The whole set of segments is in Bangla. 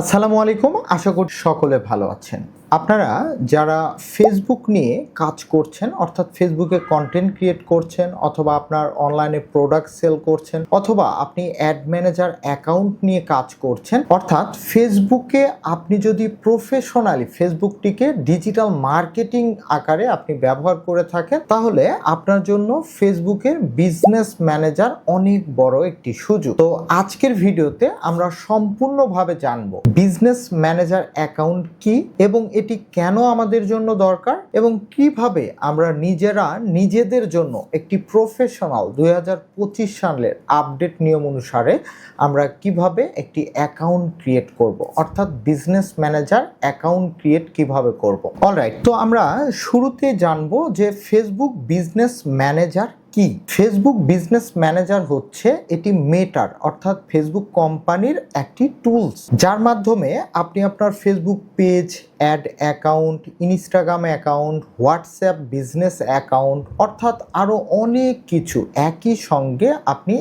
আসসালামু আলাইকুম আশা করি সকলে ভালো আছেন। আপনারা যারা ফেসবুক নিয়ে কাজ করছেন, অর্থাৎ ফেসবুকে কন্টেন্ট ক্রিয়েট করছেন, অথবা আপনার অনলাইনে প্রোডাক্ট সেল করছেন, অথবা আপনি অ্যাড ম্যানেজার অ্যাকাউন্ট নিয়ে কাজ করছেন, অর্থাৎ ফেসবুকে আপনি যদি প্রফেশনালি ফেসবুকটিকে ডিজিটাল মার্কেটিং আকারে আপনি ব্যবহার করে থাকেন, তাহলে আপনার জন্য ফেসবুকের বিজনেস ম্যানেজার অনেক বড় একটি সুযোগ। তো আজকের ভিডিওতে আমরা সম্পূর্ণভাবে জানব বিজনেস ম্যানেজার অ্যাকাউন্ট কি এবং এটি কেন আমাদের জন্য দরকার এবং কীভাবে আমরা নিজেরা নিজেদের জন্য একটি প্রফেশনাল দু হাজার পঁচিশ সালের আপডেট নিয়ম অনুসারে আমরা কীভাবে একটি অ্যাকাউন্ট ক্রিয়েট করব, অর্থাৎ বিজনেস ম্যানেজার অ্যাকাউন্ট ক্রিয়েট কীভাবে করব। অলরাইট তো আমরা শুরুতে জানব যে ফেসবুক বিজনেস ম্যানেজার কি? ফেসবুক বিজনেস ম্যানেজার হচ্ছে এটি মেটার অর্থাৎ ফেসবুক কোম্পানির একটি টুলস যার মাধ্যমে আপনি আপনার Facebook page ad account Instagram account WhatsApp business account অর্থাৎ আরও অনেক কিছু একই সঙ্গে আপনি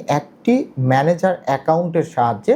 একটি ম্যানেজার অ্যাকাউন্টের সাহায্যে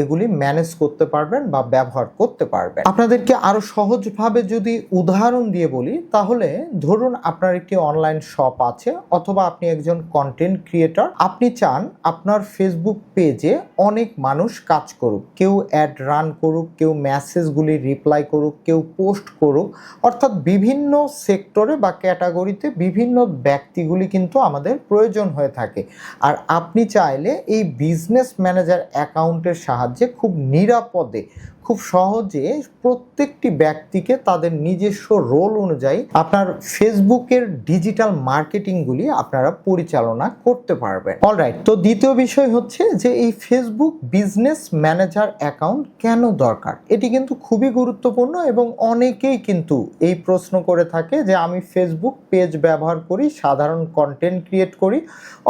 এগুলি ম্যানেজ করতে পারবেন বা ব্যবহার করতে পারবেন। আপনাদেরকে আরও সহজভাবে যদি উদাহরণ দিয়ে বলি, তাহলে ধরুন আপনার একটি অনলাইন শপ আছে অথবা আপনি একজন কন্টেন্ট ক্রিয়েটর আপনি চান আপনার ফেসবুক পেজে অনেক মানুষ কাজ করুক। কেউ অ্যাড রান করুক, কেউ মেসেজগুলি রিপ্লাই করুক, কেউ পোস্ট করুক। অর্থাৎ বিভিন্ন সেক্টরে বা ক্যাটাগরিতে বিভিন্ন ব্যক্তিগুলি কিন্তু আমাদের প্রয়োজন হয়ে থাকে। আর আপনি চাইলে এই বিজনেস ম্যানেজার অ্যাকাউন্টের সাহায্যে খুব নিরাপদে খুব সহজে প্রত্যেকটি ব্যক্তিকে তাদের নিজস্ব রোল অনুযায়ী আপনার ফেসবুকের ডিজিটাল মার্কেটিংগুলি আপনারা পরিচালনা করতে পারবেন। অলরাইট তো দ্বিতীয় বিষয় হচ্ছে যে এই ফেসবুক বিজনেস ম্যানেজার অ্যাকাউন্ট কেন দরকার? এটি কিন্তু খুবই গুরুত্বপূর্ণ এবং অনেকেই কিন্তু এই প্রশ্ন করে থাকে যে আমি ফেসবুক পেজ ব্যবহার করি, সাধারণ কন্টেন্ট ক্রিয়েট করি,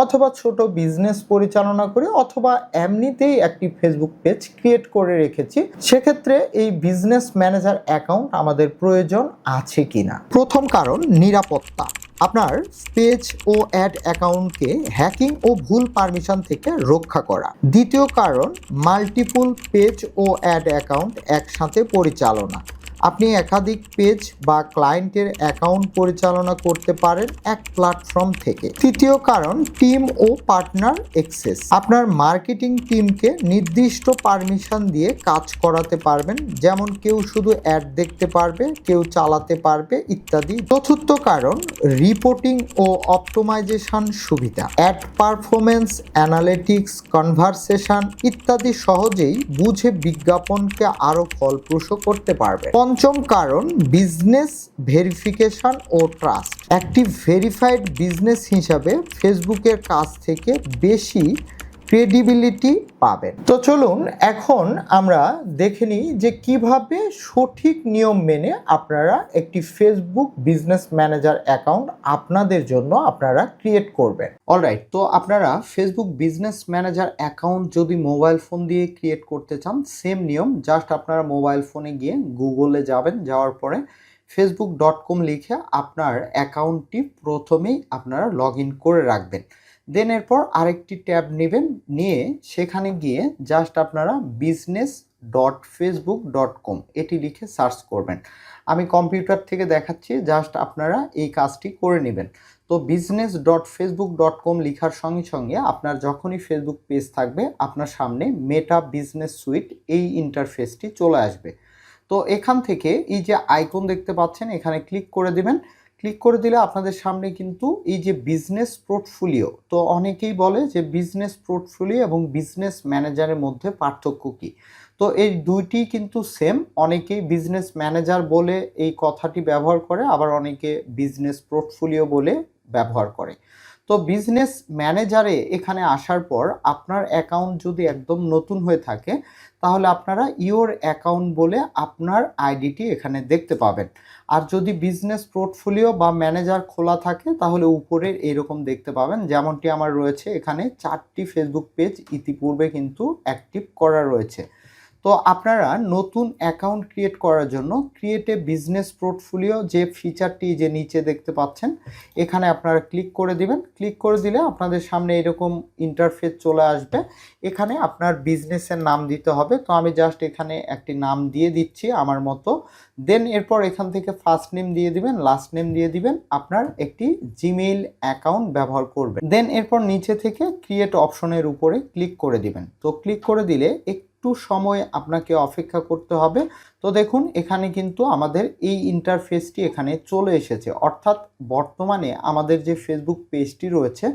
অথবা ছোট বিজনেস পরিচালনা করি, অথবা এমনিতেই একটি ফেসবুক পেজ ক্রিয়েট করে রেখেছি সেক্ষেত্রে এই বিজনেস ম্যানেজার অ্যাকাউন্ট আমাদের প্রয়োজন আছে কি না প্রথম কারণ, নিরাপত্তা। আপনার পেজ ও অ্যাড অ্যাকাউন্টকে হ্যাকিং ও ভুল পারমিশন থেকে রক্ষা করা। দ্বিতীয় কারণ মাল্টিপুল পেজ ও অ্যাড অ্যাকাউন্ট একসাথে পরিচালনা। আপনি একাধিক পেজ বা ক্লায়েন্টের অ্যাকাউন্ট পরিচালনা করতে পারেন এক প্ল্যাটফর্ম থেকে। তৃতীয় কারণ, টিম ও পার্টনার এক্সেস আপনার মার্কেটিং টিমকে নির্দিষ্ট পারমিশন দিয়ে কাজ করাতে পারবেন, যেমন কেউ শুধু অ্যাড দেখতে পারবে, কেউ চালাতে পারবে ইত্যাদি। চতুর্থ কারণ, রিপোর্টিং ও অপটোমাইজেশন সুবিধা। অ্যাড পারফরমেন্স অ্যানালিটিক্স, কনভারসেশন ইত্যাদি সহজেই বুঝে বিজ্ঞাপনকে আরও ফলপ্রসূ করতে পারবে। পঞ্চম কারণ বিজনেস ভেরিফিকেশন ও ট্রাস্ট একটি ভেরিফাইড বিজনেস হিসাবে ফেসবুকের কাছ থেকে বেশি ক্রেডিবিলিটি পাবেন। তো চলুন এখন আমরা দেখে নিই যে কীভাবে সঠিক নিয়ম মেনে আপনারা একটি ফেসবুক বিজনেস ম্যানেজার অ্যাকাউন্ট আপনাদের জন্য আপনারা ক্রিয়েট করবেন। অলরাইট তো আপনারা ফেসবুক বিজনেস ম্যানেজার অ্যাকাউন্ট যদি মোবাইল ফোন দিয়ে ক্রিয়েট করতে চান সেম নিয়ম জাস্ট আপনারা মোবাইল ফোনে গিয়ে গুগলে যাবেন, যাওয়ার পরে ফেসবুক ডট কম লিখে আপনার অ্যাকাউন্টটি প্রথমেই আপনারা লগ করে রাখবেন। দেন এরপর আরেকটি ট্যাব নেবেন, নিয়ে সেখানে গিয়ে জাস্ট আপনারা business dot Facebook dot com এটি লিখে সার্চ করবেন। আমি কম্পিউটার থেকে দেখাচ্ছি জাস্ট আপনারা এই কাজটি করে নেবেন। তো business dot Facebook dot com লেখার সঙ্গে সঙ্গে আপনার যখনই ফেসবুক পেজ থাকবে, আপনার সামনে মেটা বিজনেস সুইট এই ইন্টারফেসটি চলে আসবে। তো এখান থেকে এই যে আইকন দেখতে পাচ্ছেন, এখানে ক্লিক করে দিবেন। ক্লিক করে দিলে আপনাদের সামনে কিন্তু এই যে বিজনেস পোর্টফোলিও তো অনেকেই বলে যে বিজনেস পোর্টফোলিও এবং বিজনেস ম্যানেজারের মধ্যে পার্থক্য কী? তো এই দুইটি কিন্তু সেম অনেকেই বিজনেস ম্যানেজার বলে এই কথাটি ব্যবহার করে, আবার অনেকে বিজনেস পোর্টফোলিও বলে ব্যবহার করে। তো বিজনেস ম্যানেজারে এখানে আসার পর আপনার অ্যাকাউন্ট যদি একদম নতুন হয়ে থাকে, তাহলে আপনারা ইওর অ্যাকাউন্ট বলে আপনার আইডিটি এখানে দেখতে পাবেন। আর যদি বিজনেস পোর্টফোলিও বা ম্যানেজার খোলা থাকে, তাহলে উপরে এরকম দেখতে পাবেন। যেমনটি আমার রয়েছে এখানে চারটি ফেসবুক পেজ ইতিপূর্বে কিন্তু অ্যাক্টিভ করা রয়েছে। তো আপনারা নতুন অ্যাকাউন্ট ক্রিয়েট করার জন্য ক্রিয়েট এ বিজনেস পোর্টফোলিও যে ফিচারটি যে নিচে দেখতে পাচ্ছেন, এখানে আপনারা ক্লিক করে দিবেন। ক্লিক করে দিলে আপনাদের সামনে এরকম ইন্টারফেস চলে আসবে। এখানে আপনার বিজনেসের নাম দিতে হবে। তো আমি জাস্ট এখানে একটি নাম দিয়ে দিচ্ছি আমার মতো। দেন এরপর এখান থেকে ফার্স্ট নেম দিয়ে দিবেন লাস্ট নেম দিয়ে দিবেন। আপনার একটি জিমেইল অ্যাকাউন্ট ব্যবহার করবেন। দেন এরপর নিচে থেকে ক্রিয়েট অপশনের উপরে ক্লিক করে দিবেন। তো ক্লিক করে দিলে একটু সময় আপনাকে অপেক্ষা করতে হবে। তো দেখুন, এখানে কিন্তু আমাদের এই ইন্টারফেসটি এখানে চলে এসেছে। অর্থাৎ বর্তমানে আমাদের যে ফেসবুক পেজটি রয়েছে,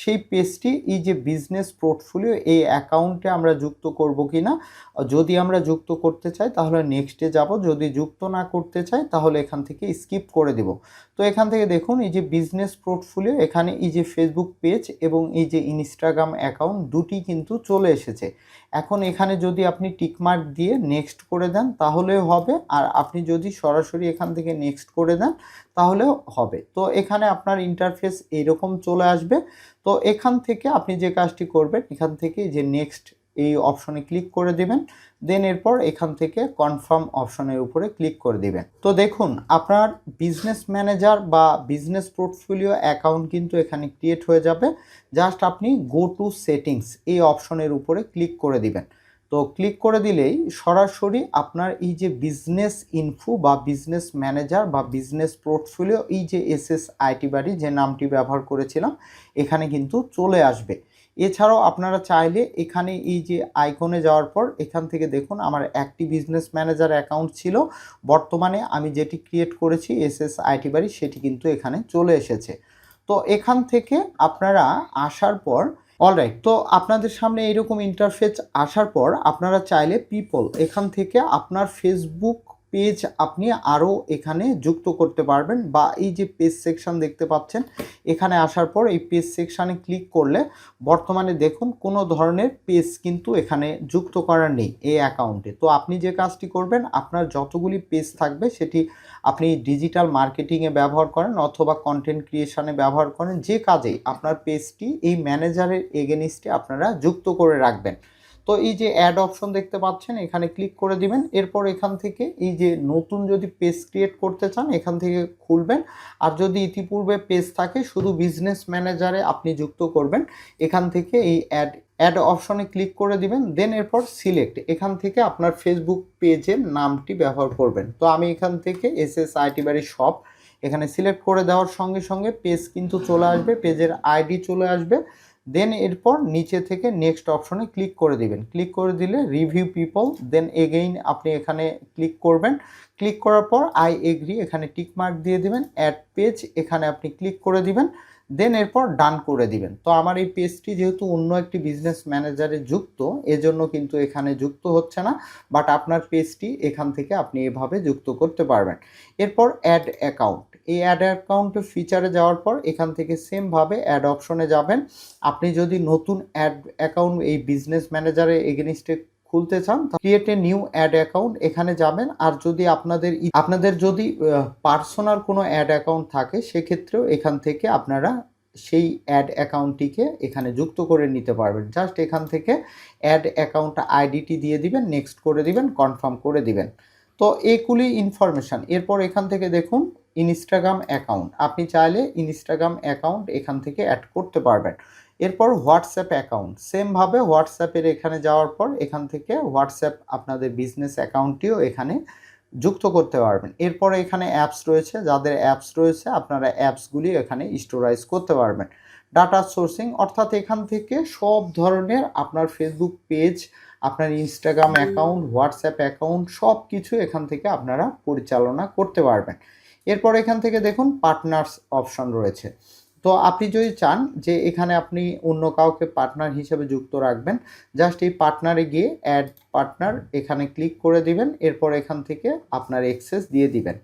সেই পেজটি এই যে বিজনেস পোর্টফোলিও এই অ্যাকাউন্টে আমরা যুক্ত করব কি না যদি আমরা যুক্ত করতে চাই, তাহলে নেক্সটে যাব। যদি যুক্ত না করতে চাই, তাহলে এখান থেকে স্কিপ করে দেব। তো এখান থেকে দেখুন, এই যে বিজনেস পোর্টফোলিও এখানে এই যে ফেসবুক পেজ এবং এই যে ইনস্টাগ্রাম অ্যাকাউন্ট দুটি কিন্তু চলে এসেছে। এখন এখানে যদি আপনি টিকমার্ক দিয়ে নেক্সট করে দেন তাহলেও হবে আর আপনি যদি সরাসরি এখান থেকে নেক্সট করে দেন তাহলেও হবে। তো এখানে আপনার ইন্টারফেস এরকম চলে আসবে। তো এখান থেকে আপনি যে কাজটি করবেন, এখান থেকে যে নেক্সট এই অপশনে ক্লিক করে দেবেন দেন এরপর এখান থেকে কনফার্ম অপশনের উপরে ক্লিক করে দিবেন। তো দেখুন, আপনার বিজনেস ম্যানেজার বা বিজনেস পোর্টফোলিও অ্যাকাউন্ট কিন্তু এখানে ক্রিয়েট হয়ে যাবে। জাস্ট আপনি গো টু সেটিংস এই অপশনের উপরে ক্লিক করে দিবেন। তো ক্লিক করে দিলেই সরাসরি আপনার এই যে বিজনেস ইনফো বা বিজনেস ম্যানেজার বা বিজনেস পোর্টফোলিও এই যে এস এস আইটি বাড়ি যে নামটি ব্যবহার করেছিলাম, এখানে কিন্তু চলে আসবে। এছাড়াও আপনারা চাইলে এখানে এই যে আইকনে যাওয়ার পর এখান থেকে দেখুন আমার একটি বিজনেস ম্যানেজার অ্যাকাউন্ট ছিল। বর্তমানে আমি যেটি ক্রিয়েট করেছি এস এস আইটি বাড়ি, সেটি কিন্তু এখানে চলে এসেছে। তো এখান থেকে আপনারা আসার পর অলরাইট তো আপনাদের সামনে এরকম ইন্টারফেস আসার পর আপনারা চাইলে পিপল এখান থেকে আপনার ফেসবুক পেজ আপনি আরও এখানে যুক্ত করতে পারবেন বা এই যে পেজ সেকশন দেখতে পাচ্ছেন, এখানে আসার পর এই পেজ সেকশানে ক্লিক করলে বর্তমানে দেখুন কোনো ধরনের পেজ কিন্তু এখানে যুক্ত করার নেই এই অ্যাকাউন্টে। তো আপনি যে কাজটি করবেন, আপনার যতগুলি পেজ থাকবে সেটি আপনি ডিজিটাল মার্কেটিংয়ে ব্যবহার করেন অথবা কন্টেন্ট ক্রিয়েশনে ব্যবহার করেন, যে কাজেই আপনার পেজটি এই ম্যানেজারের এগেনিস্টে আপনারা যুক্ত করে রাখবেন। তো এই যে অ্যাড অপশন দেখতে পাচ্ছেন, এখানে ক্লিক করে দিবেন। এরপর এখান থেকে এই যে নতুন যদি পেজ ক্রিয়েট করতে চান, এখান থেকে খুলবেন। আর যদি ইতিপূর্বে পেজ থাকে, শুধু বিজনেস ম্যানেজারে আপনি যুক্ত করবেন। এখান থেকে এই অ্যাড অ্যাড অপশনে ক্লিক করে দিবেন। দেন এরপর সিলেক্ট এখান থেকে আপনার ফেসবুক পেজের নামটি ব্যবহার করবেন। তো আমি এখান থেকে এস এস আইটি বাড়ি শপ এখানে সিলেক্ট করে দেওয়ার সঙ্গে সঙ্গে পেজ কিন্তু চলে আসবে পেজের আইডি চলে আসবে। দেন এরপর নিচে থেকে নেক্সট অপশনে ক্লিক করে দিবেন। ক্লিক করে দিলে রিভিউ পিপল দেন এগেইন আপনি এখানে ক্লিক করবেন। ক্লিক করার পর আই এগ্রি এখানে টিক মার্ক দিয়ে দিবেন। অ্যাড পেজ এখানে আপনি ক্লিক করে দিবেন। দেন এরপর ডান করে দিবেন। তো আমার এই পেজটি যেহেতু অন্য একটি বিজনেস ম্যানেজারে যুক্ত, এজন্য কিন্তু এখানে যুক্ত হচ্ছে না বাট আপনার পেজটি এখান থেকে আপনি এভাবে যুক্ত করতে পারবেন। এরপর অ্যাড অ্যাকাউন্ট এই অ্যাড অ্যাকাউন্ট ফিচারে যাওয়ার পর এখান থেকে সেমভাবে অ্যাড অপশনে যাবেন। আপনি যদি নতুন অ্যাড অ্যাকাউন্ট এই বিজনেস ম্যানেজারে এগেনিস্টে খুলতে চান create a new add account এখানে যাবেন। আর যদি আপনাদের আপনাদের যদি পার্সোনাল কোনো অ্যাড অ্যাকাউন্ট থাকে, সেক্ষেত্রেও এখান থেকে আপনারা সেই অ্যাড অ্যাকাউন্টটিকে এখানে যুক্ত করে নিতে পারবেন। জাস্ট এখান থেকে অ্যাড অ্যাকাউন্ট আইডিটি দিয়ে দিবেন নেক্সট করে দিবেন কনফার্ম করে দিবেন। তো এগুলি ইনফরমেশান এরপর এখান থেকে দেখুন ইনস্টাগ্রাম অ্যাকাউন্ট আপনি চাইলে ইনস্টাগ্রাম অ্যাকাউন্ট এখান থেকে অ্যাড করতে পারবেন। এরপর হোয়াটসঅ্যাপ অ্যাকাউন্ট। সেমভাবে হোয়াটসঅ্যাপের এখানে যাওয়ার পর এখান থেকে হোয়াটসঅ্যাপ আপনাদের বিজনেস অ্যাকাউন্টটিও এখানে যুক্ত করতে পারবেন। এরপরে এখানে অ্যাপস রয়েছে, যাদের অ্যাপস রয়েছে আপনারা অ্যাপসগুলি এখানে স্টোরাইজ করতে পারবেন। ডাটা সোর্সিং, অর্থাৎ এখান থেকে সব ধরনের আপনার ফেসবুক পেজ, আপনার ইনস্টাগ্রাম অ্যাকাউন্ট, হোয়াটসঅ্যাপ অ্যাকাউন্ট সব কিছু এখান থেকে আপনারা পরিচালনা করতে পারবেন। এরপর এখান থেকে দেখুন পার্টনার্স অপশন রয়েছে। তো আপনি যদি চান যে এখানে আপনি অন্য কাউকে পার্টনার হিসেবে যুক্ত রাখবেন জাস্ট এই পার্টনারে গিয়ে অ্যাড পার্টনার এখানে ক্লিক করে দিবেন, এরপর এখান থেকে আপনার এক্সেস দিয়ে দিবেন।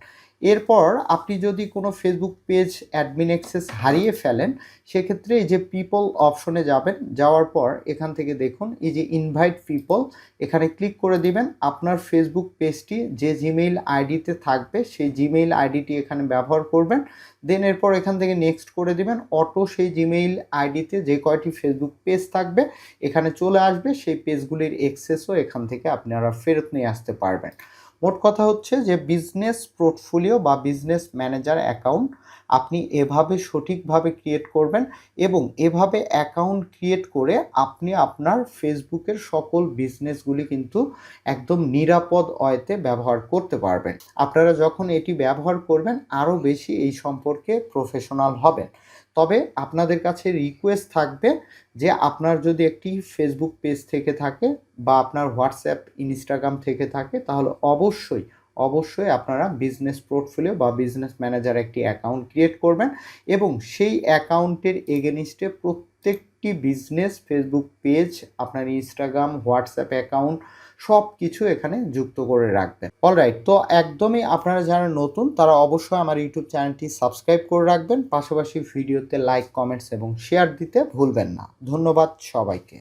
এরপর আপনি যদি কোনো ফেসবুক পেজ অ্যাডমিন অ্যাক্সেস হারিয়ে ফেলেন, সেক্ষেত্রে এই যে পিপল অপশনে যাবেন, যাওয়ার পর এখান থেকে দেখুন, এই যে ইনভাইট পিপল এখানে ক্লিক করে দিবেন। আপনার ফেসবুক পেজটি যে জিমেইল আইডিতে থাকবে, সেই জিমেইল আইডিটি এখানে ব্যবহার করবেন। দেন এরপর এখান থেকে নেক্সট করে দিবেন, অটো সেই জিমেইল আইডিতে যে কয়টি ফেসবুক পেজ থাকবে, এখানে চলে আসবে। সেই পেজগুলির এক্সেসও এখান থেকে আপনারা ফেরত নিয়ে আসতে পারবেন। মোট কথা হচ্ছে যে বিজনেস পোর্টফোলিও বা বিজনেস ম্যানেজার অ্যাকাউন্ট আপনি এভাবে সঠিকভাবে ক্রিয়েট করবেন এবং এভাবে অ্যাকাউন্ট ক্রিয়েট করে আপনি আপনার ফেসবুকের সকল বিজনেসগুলি কিন্তু একদম নিরাপদ অয়েতে ব্যবহার করতে পারবেন। আপনারা যখন এটি ব্যবহার করবেন, আরও বেশি এই সম্পর্কে প্রফেশনাল হবেন। তবে আপনাদের কাছে রিকোয়েস্ট থাকবে যে আপনার যদি একটি ফেসবুক পেজ থেকে থাকে বা আপনার হোয়াটসঅ্যাপ ইনস্টাগ্রাম থেকে থাকে, তাহলে অবশ্যই অবশ্যই আপনারা বিজনেস পোর্টফোলিও বা বিজনেস ম্যানেজার একটি অ্যাকাউন্ট ক্রিয়েট করবেন এবং সেই অ্যাকাউন্টের এগেনিস্টে প্রত্যেকটি বিজনেস ফেসবুক পেজ আপনার ইনস্টাগ্রাম হোয়াটসঅ্যাপ অ্যাকাউন্ট সব কিছু এখানে যুক্ত করে রাখবেন। অলরাইট তো একদমই আপনারা যারা নতুন, তারা অবশ্যই আমার ইউটিউব চ্যানেলটি সাবস্ক্রাইব করে রাখবেন। পাশাপাশি ভিডিওতে লাইক কমেন্টস এবং শেয়ার দিতে ভুলবেন না। ধন্যবাদ সবাইকে।